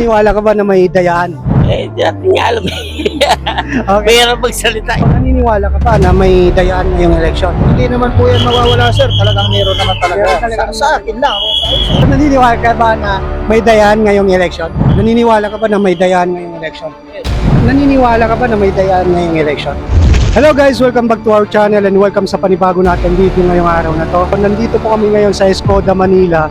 Naniniwala ka ba na may dayaan? Eh, di natin nga alam. Okay. Mahirap magsalita eh. Naniniwala ka ba na may dayaan ngayong eleksyon? Hindi naman po yan mawawala, sir. Talagang meron naman talaga. Meron talaga. Sa, sa akin lang. Naniniwala ka ba na may dayaan ngayong eleksyon? Naniniwala ka ba na may dayaan ngayong eleksyon? Naniniwala ka ba na may dayaan ngayong eleksyon? Hello guys, welcome back to our channel and welcome sa panibago natin video ngayong araw na to. Nandito po kami ngayon sa Escoda, Manila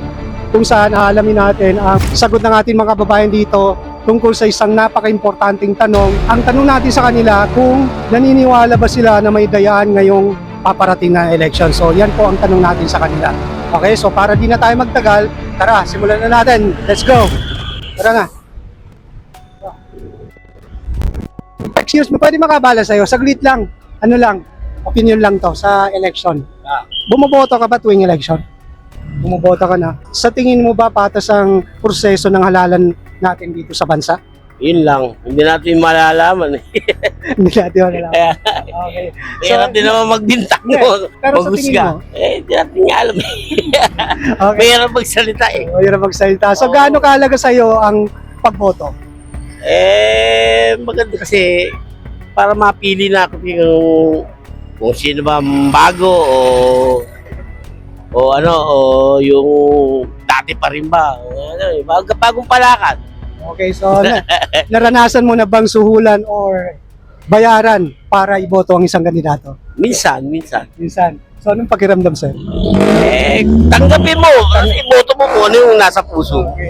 kung saan aalamin natin ang sagot ng ating mga kababayan dito tungkol sa isang napaka-importanting tanong. Ang tanong natin sa kanila kung naniniwala ba sila na may dayaan ngayong paparating na election. So yan po ang tanong natin sa kanila. Okay, so para di na tayo magtagal, tara, simulan na natin. Let's go! Tara na. Excuse me, pwede makabala sa'yo. Saglit lang. Ano lang, opinion lang to sa election. Bumoboto ka ba tuwing election? Bumoboto ka na. Sa tingin mo ba patas ang proseso ng halalan natin dito sa bansa? Yun lang. Hindi natin malalaman. Hindi natin. Kaya, Okay. mahirap din naman magbintang mo. Pero sa tingin mo? Eh, di natin nga alam. Okay. Mahirap magsalita eh. O, yun ang magsalita. So, Oo. gaano kahalaga sa'yo ang pagboto? Eh, maganda kasi para mapili na ako yung kung sino ba bago o o ano o yung dati pa rin ba ano, eh, bag- bagong palakad Okay, so na, naranasan mo na bang suhulan or bayaran para iboto ang isang kandidato? minsan minsan Minsan. So, anong pakiramdam sir? eh tanggapin mo kasi boto mo kung ano yung nasa puso Okay.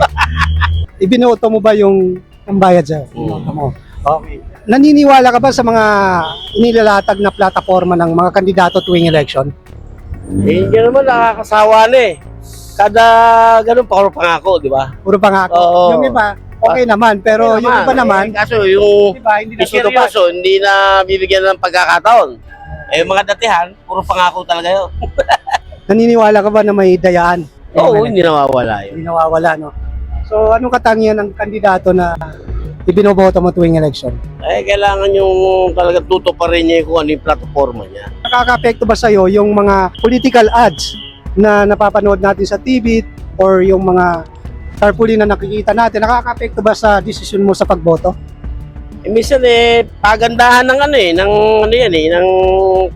Ibinoto mo ba yung ang bayad sir? Mm. Ibinoto mo. Okay. Naniniwala ka ba sa mga inilalatag na plataforma ng mga kandidato tuwing election? Eh hindi naman nakakasawa na eh kada ganun pa pangako di ba Puro pangako. Oo. Yung iba, okay naman. Pero yung iba naman, eh, kaso yung iba, hindi Yung natutupad. seryoso, hindi na bibigyan ng pagkakataon. Eh, yung mga datihan, puro pangako talaga yun. Naniniwala ka ba na may dayaan? Oo, hindi nawawala yun. Hindi nawawala, no? So, anong katangian ng kandidato na ibinoboto mo tuwing election? Eh, kailangan yung talaga tuto pa rin niya kung ano yung platforma niya. Nakaka-apekto ba sa'yo yung mga political ads na napapanood natin sa TV or yung mga tarpaulin na nakikita natin? Nakaka-apekto ba sa desisyon mo sa pagboto? Eh, minsan eh, pagandahan ng ano eh, ng ano yan eh, ng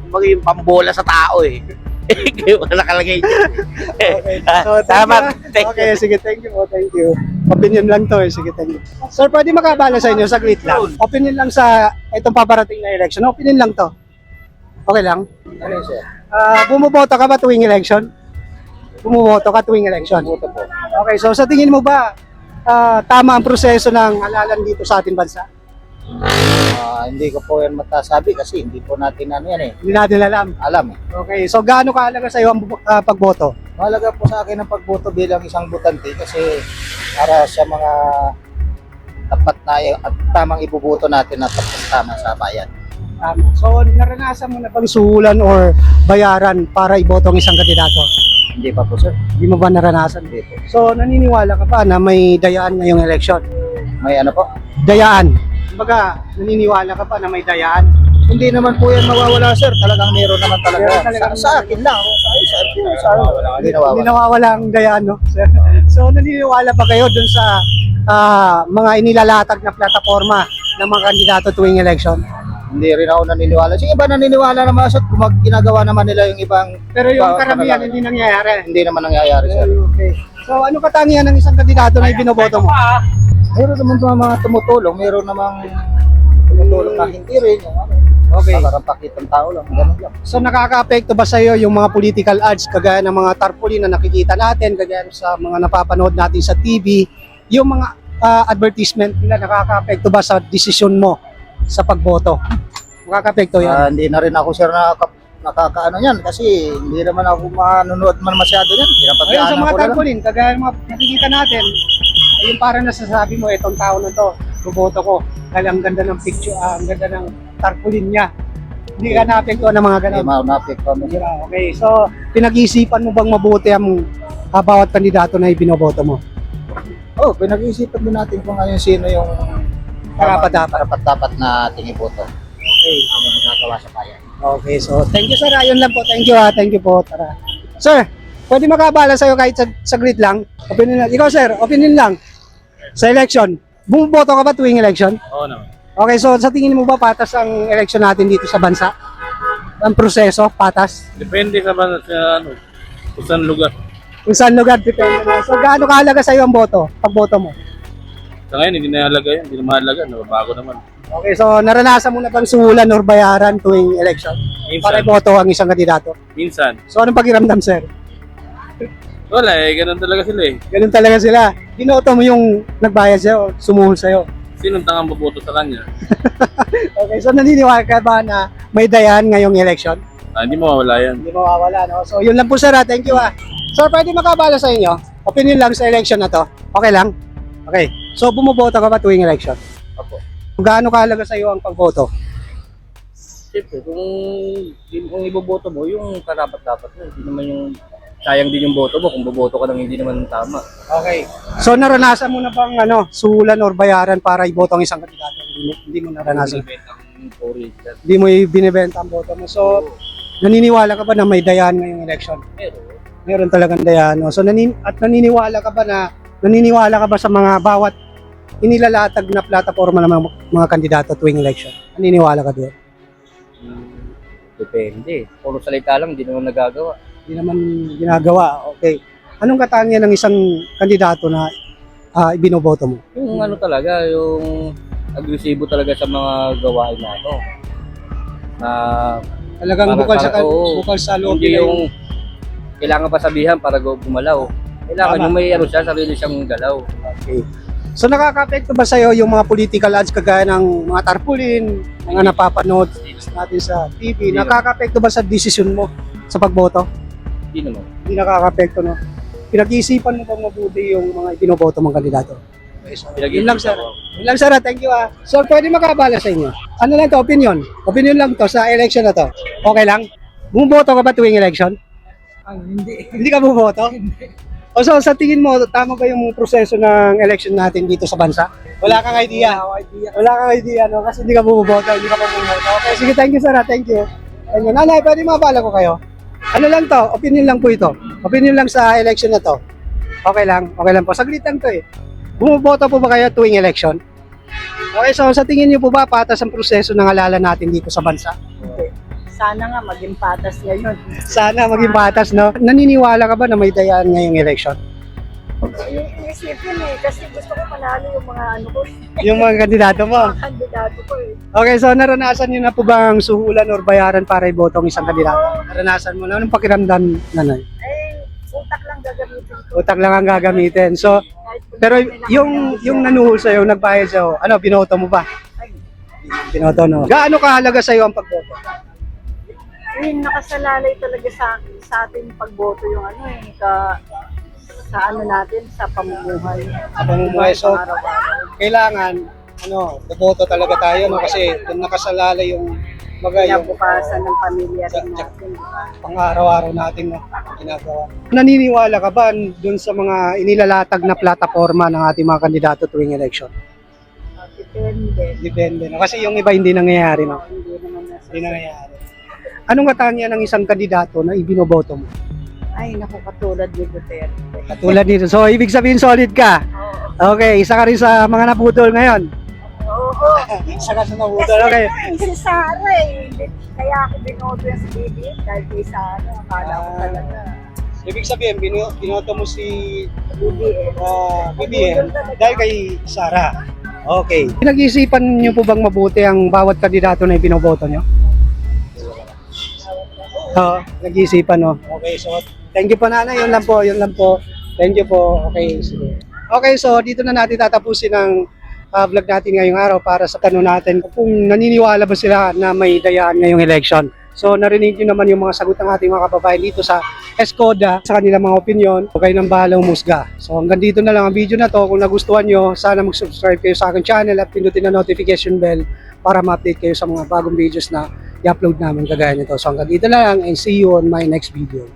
kumbaga yung pambola sa tao eh. Kaya wala nakalagay dyan. Ah, So, thank Salamat. you. Thank Okay, sige, thank you po, thank you. Opinion lang to eh, sige, thank you. Sir, pwede makabala sa inyo, saglit lang. Opinion lang sa itong paparating na election. Opinion lang to. Okay lang? Ano sir? Ah, bumuboto ka ba tuwing election? Bumuboto ka tuwing election? Buto po. Okay, so sa tingin mo ba ah, tama ang proseso ng halalan dito sa ating bansa? Ah, hindi ko po yan matasabi kasi hindi po natin ano yan eh. Hindi natin alam. Alam eh. Okay, so gaano kahalaga sa iyo ang bu- ah, pagboto? Mahalaga po sa akin ang pagboto bilang isang butante kasi para sa mga tapat na at tamang ibuboto natin na tapat tama sa bayan. Tama. So naranasan mo na bang suhulan or bayaran para iboto ang isang kandidato? Hindi pa po sir. Hindi mo ba naranasan? Hindi po. So naniniwala ka ba na may dayaan ngayong election? May ano po? Dayaan. Kumbaga, naniniwala ka ba na may dayaan? Hindi naman po yan mawawala sir. Talagang meron naman talaga. Meron talaga. sa, sa akin lang. Sa, sa, sa, sa, hindi Hindi nawawala. nawawala ang dayaan, no? sir? So naniniwala ba kayo dun sa ah, mga inilalatag na plataforma ng mga kandidato tuwing election? Hindi rin ako naniniwala. Yung iba naniniwala naman sa kung mag- ginagawa naman nila yung ibang Pero yung Ba- karamihan hindi nangyayari. hindi naman nangyayari sir. Okay. So ano katangian ng isang kandidato na ibinoboto mo? Meron naman mga, mga tumutulong, meron namang tumutulong na hindi rin. Yung, ano, Okay. Parang pakitang tao lang, ganun lang. So nakaka-apekto ba sa iyo yung mga political ads kagaya ng mga tarpaulin na nakikita natin, kagaya sa mga napapanood natin sa TV, yung mga ah, advertisement nila nakaka-apekto ba sa desisyon mo sa pagboto? Nakaka-apekto yan. Ah, hindi na rin ako sir nakaka, nakakaano yan kasi hindi naman ako manonood man masyado yan. Ayun, sa mga tarpaulin, kagaya ng mga nakikita natin, yung parang nasasabi mo, itong tao na to, buboto ko, dahil ang ganda ng picture, ah, ang ganda ng tarpaulin niya. Hindi ka na-apektuhan ng mga Hindi ganun. maunapik pa mo. Sira, Okay, so pinag-iisipan mo bang mabuti ang ah, bawat kandidato na ibinoboto mo? Oh, pinag-iisipan din natin kung ano yung sino yung Karapat-dapat. karapat-dapat na ating iboto. Okay. Ang ginagawa sa bayan. Okay, so thank you sir. Ayun lang po. Thank you ha. Thank you po. Tara. Sir, pwede makabala sa'yo kahit sag saglit lang? Opinion lang. Ikaw sir, opinion lang. Sa election, Bumuboto ka ba tuwing election? Oo naman. Okay, so sa tingin mo ba patas ang election natin dito sa bansa? Ang proseso, patas? Depende sa, ba- sa ano, kung saan lugar. Kung saan lugar, depende na. So gaano kahalaga sa'yo ang boto, pagboto mo? Sa ngayon, hindi na halaga yan. Hindi na mahalaga. Nababago naman. Okay, so naranasan mo na bang suhulan or bayaran tuwing election? Para Minsan. iboto ang isang kandidato. Minsan. So anong pakiramdam, sir? Wala eh. Ganun talaga sila eh. Ganun talaga sila. Binoto mo yung nagbayad sa'yo, sumuhol sa'yo. Sinong tangang boboto sa kanya? Okay, so naniniwala ka ba na may dayan ngayong election? Ah, hindi mawawala yan. Hindi mawawala, no? So, yun lang po, sir. ah. Thank you, ah. Sir, pwede makabala sa inyo? Opinion lang sa election na to. Okay lang? Okay. So, bumuboto ka ba tuwing election? Opo. Gaano kahalaga sa iyo ang pagboto? Siyempre, kung, kung iboboto mo, yung karapat-dapat mo, hindi naman yung sayang din yung boto mo kung boboto ka nang hindi naman tama. Okay. So, naranasan mo na bang ano, suhulan or bayaran para iboto ang isang kandidato? Hindi mo, hindi mo naranasan. Ang. Hindi mo binibenta ang boto mo. So, naniniwala ka ba na may dayan ngayong election? Pero, Meron talagang dayan. No? So, nanin at naniniwala ka ba na naniniwala ka ba sa mga bawat inilalatag na plataforma ng mga, mga kandidato tuwing election? Naniniwala ka doon? mm, depende. Puro salita lang, hindi naman nagagawa. Hindi naman ginagawa. Okay. Anong katangian ng isang kandidato na ah, ibinoboto mo? Yung ano talaga, yung agresibo talaga sa mga gawain na ano. Na Talagang Para- bukal sa oo. bukal sa loob hindi yung kailangan pa sabihan para gu- gumalaw. Kailangan Tama. yung may ano siya, sarili siyang galaw. Okay. So nakaka-apekto ba sa'yo yung mga political ads kagaya ng mga tarpaulin, mga napapanood natin sa TV? Hindi Nakaka-apekto ba sa desisyon mo sa pagboto? Hindi naman. Hindi nakaka-apekto, no? Pinag-iisipan mo bang mabuti yung mga ibinoboto mong kandidato? Yun lang, sir. Yun lang, sir. Thank you, ah. Sir, pwede makabala sa inyo. Ano lang to, opinion? Opinion lang to sa election na to. Okay lang? Bumuboto ka ba tuwing election? hindi. Hindi ka bumoto? O so, sa tingin mo, tama ba yung proseso ng election natin dito sa bansa? Wala kang idea? Wala kang idea, no? Kasi hindi ka bumoto, hindi ka pa bumoto. Okay, sige, thank you, sir. ah. Thank you. Thank you. Nanay, pwede mabala ko kayo? Ano lang to? Opinion lang po ito. Opinion lang sa election na to. Okay lang, okay lang po. Saglit lang to eh. Bumuboto po ba kayo tuwing election? Okay, so sa tingin niyo po ba patas ang proseso ng halalan natin dito sa bansa? Sana nga maging patas ngayon. Sana maging patas, no? Naniniwala ka ba na may dayaan ngayong election? Iisipin eh, kasi gusto ko manalo yung mga ano ko, Yung mga kandidato mo. mga kandidato ko eh. Okay, so naranasan niyo na po bang suhulan or bayaran para iboto ang isang kandidato? Naranasan mo na? Anong pakiramdam, nanay? Eh, utak lang gagamitin ko. Utang lang ang gagamitin. So, Kahit kung pero hindi na yung yung nanuhol sa'yo, nagbayad sa'yo, ano, binoto mo ba? Binoto, no? Gaano kahalaga sa'yo ang pagboto? Yung nakasalalay talaga sa, sa atin pagboto yung ano eh, ka, sa ano natin, sa pamumuhay. Sa pamumuhay. So, kailangan, ano, boboto talaga tayo, no? Kasi kung nakasalalay yung mga yung Kinabukasan ng pamilya rin natin, di ba? pang-araw-araw natin no, ginagawa. Naniniwala ka ba dun sa mga inilalatag na plataforma ng ating mga kandidato tuwing election? Depende. Depende. No? Kasi yung iba hindi nangyayari. No? Hindi naman nasa... Hindi nangyayari. Anong katangian ng isang kandidato na ibinoboto mo? Ay, naku, katulad ni Duterte. Katulad nito. So, ibig sabihin solid ka. Okay, isa ka rin sa mga naputol ngayon. Oo. Isa ka sa naputol. Okay. Si Sara eh. Hindi- Kaya ako binoto yung si Bibi dahil kay Sara. Akala ko Ah. talaga. Ibig sabihin, bino, binoto mo si Bibi eh. uh, BBM dahil kay Sara. Okay. Pinag-iisipan niyo po bang mabuti ang bawat kandidato na ibinoboto niyo? Oo, nag-iisipan no. Okay, so thank you po nanay, yun lang po, yun lang po. Thank you po. Okay, sige. Okay, so dito na natin tatapusin ang ah, vlog natin ngayong araw para sa tanong natin kung naniniwala ba sila na may dayaan ngayong election. So narinig nyo naman yung mga sagot ng ating mga kababayan dito sa Escoda sa kanilang mga opinion. Okay nang bahala umusga. So hanggang dito na lang ang video na to. Kung nagustuhan nyo, sana mag-subscribe kayo sa aking channel at pindutin na notification bell para ma-update kayo sa mga bagong videos na i-upload namin kagaya nito. So hanggang dito lang and see you on my next video.